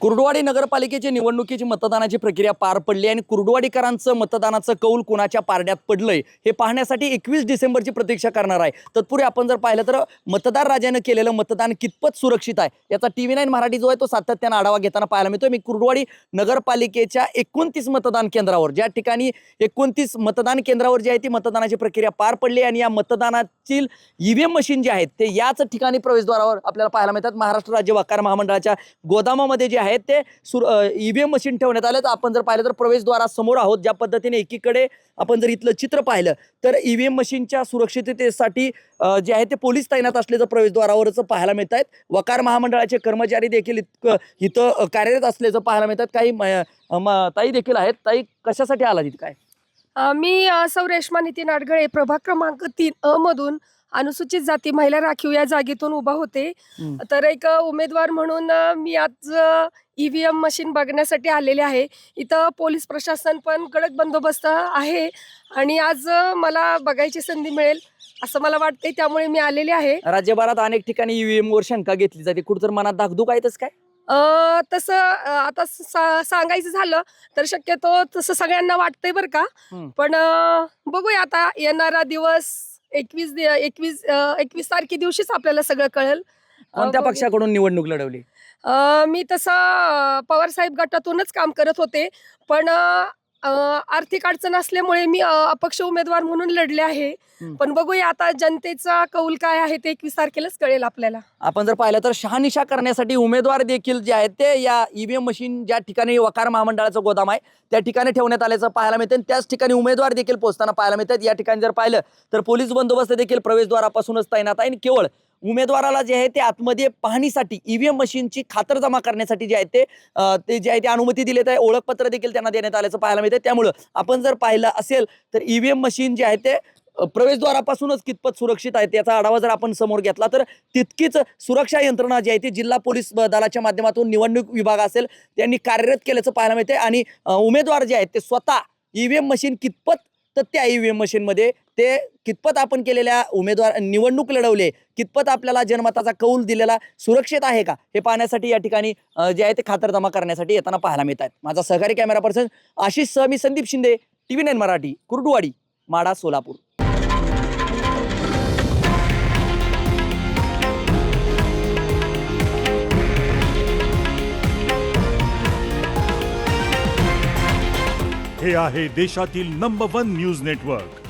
कुर्डुवाडी नगरपालिकेची निवडणुकीची मतदानाची प्रक्रिया पार पडली आणि कुर्डुवाडीकरांचं मतदानाचं कौल कुणाच्या पारड्यात पडलंय हे पाहण्यासाठी एकवीस डिसेंबरची प्रतीक्षा करणार आहे. तत्पूर्वी आपण जर पाहिलं तर मतदार राजानं केलेलं मतदान कितपत सुरक्षित आहे याचा टी व्ही नाईन मराठी जो आहे तो सातत्यानं आढावा घेताना पाहायला मिळतोय. मी कुर्डुवाडी नगरपालिकेच्या एकोणतीस मतदान केंद्रावर ज्या ठिकाणी एकोणतीस मतदान केंद्रावर जी आहे ती मतदानाची प्रक्रिया पार पडली आणि या मतदानातील ईव्हीएम मशीन जे आहेत ते याच ठिकाणी प्रवेशद्वारावर आपल्याला पाहायला मिळतात. महाराष्ट्र राज्य वकार महामंडळाच्या गोदामामध्ये जे आहे आहेत ते सुर ईव्हीएम मशीन ठेवण्यात आले तर आपण जर पाहिलं तर प्रवेशद्वारासमोर आहोत ज्या पद्धतीने एकीकडे आपण जर इथलं चित्र पाहिलं तर ईव्हीएम मशीनच्या सुरक्षिततेसाठी जे आहे ते पोलीस तैनात असल्याचं प्रवेशद्वारावरच पाहायला मिळत आहेत. वकार महामंडळाचे कर्मचारी देखील इतकं इथं कार्यरत असल्याचं पाहायला मिळतात काही म- ताई देखील आहेत. ताई कशासाठी आला तिथं काय? मी सौ रेश्मा नितीन आडगळे प्रभाग क्रमांक तीन अ मधून अनुसूचित जाती महिला राखीव या जागेतून उभा होते. तर एक उमेदवार म्हणून मी आज ईव्हीएम मशीन बघण्यासाठी आलेले आहे. इथं पोलीस प्रशासन पण कडक बंदोबस्त आहे आणि आज मला बघायची संधी मिळेल असं मला वाटते त्यामुळे मी आलेले आहे. राज्यभरात अनेक ठिकाणी ईव्हीएम वर शंका घेतली जाते. कुठं तर मनात धाकधूक आहेतच काय? तसं आता सा- सांगायचं झालं तर शक्यतो तसं सगळ्यांना वाटतंय बरं का. पण बघूया आता येणारा दिवस एकवीस एकवीस एकवीस तारखे दिवशीच आपल्याला सगळं कळेल कोणत्या. पक्षाकडून निवडणूक लढवली मी तसं पवार साहेब गटातूनच काम करत होते पण आर्थिक अडचण असल्यामुळे मी अपक्ष उमेदवार म्हणून लढले आहे. पण बघूया आता जनतेचा कौल काय आहे ते एकवीस तारखेलाच कळेल आपल्याला. आपण जर पाहिलं तर शहानिशा करण्यासाठी उमेदवार देखील जे आहेत ते या ईव्हीएम मशीन ज्या ठिकाणी वकार महामंडळाचं गोदाम आहे त्या ठिकाणी ठेवण्यात आल्याचं पाहायला मिळतं आणि त्याच ठिकाणी उमेदवार देखील पोहोचताना पाहायला मिळतात. या ठिकाणी जर पाहिलं तर पोलीस बंदोबस्त देखील प्रवेशद्वारापासूनच तैनात आहे आणि केवळ उमेदवाराला जे आहे ते आतमध्ये पाहणीसाठी ईव्हीएम मशीनची खातरजमा करण्यासाठी जे आहे ते ते जे आहे ते अनुमती दिलेत आहे. ओळखपत्र देखील त्यांना देण्यात आल्याचं पाहायला मिळतं त्यामुळं आपण जर पाहिलं असेल तर ईव्हीएम मशीन जे आहे ते प्रवेशद्वारापासूनच कितपत सुरक्षित आहे त्याचा आढावा जर आपण समोर घेतला तर तितकीच सुरक्षा यंत्रणा जी आहे ती जिल्हा पोलीस दलाच्या माध्यमातून निवडणूक विभाग असेल त्यांनी कार्यरत केल्याचं पाहायला मिळते आणि उमेदवार जे आहेत ते स्वतः ईव्हीएम मशीन कितपत तर त्या ईव्हीएम मशीनमध्ये ते कितपत आपण केलेल्या उमेदवार निवडणूक लढवले कितपत आपल्याला जनमताचा कौल दिलेला सुरक्षित आहे का? हे पाहण्यासाठी या ठिकाणी जे आहे ते खातरजमा करण्यासाठी येताना पाहायला मिळत आहेत माझा सहकारी कॅमेरा पर्सन आशिष सह मी Sandeep Shinde T V nine Marathi Kurduwadi Madha Solapur. हे आहे देशातील नंबर वन न्यूज नेटवर्क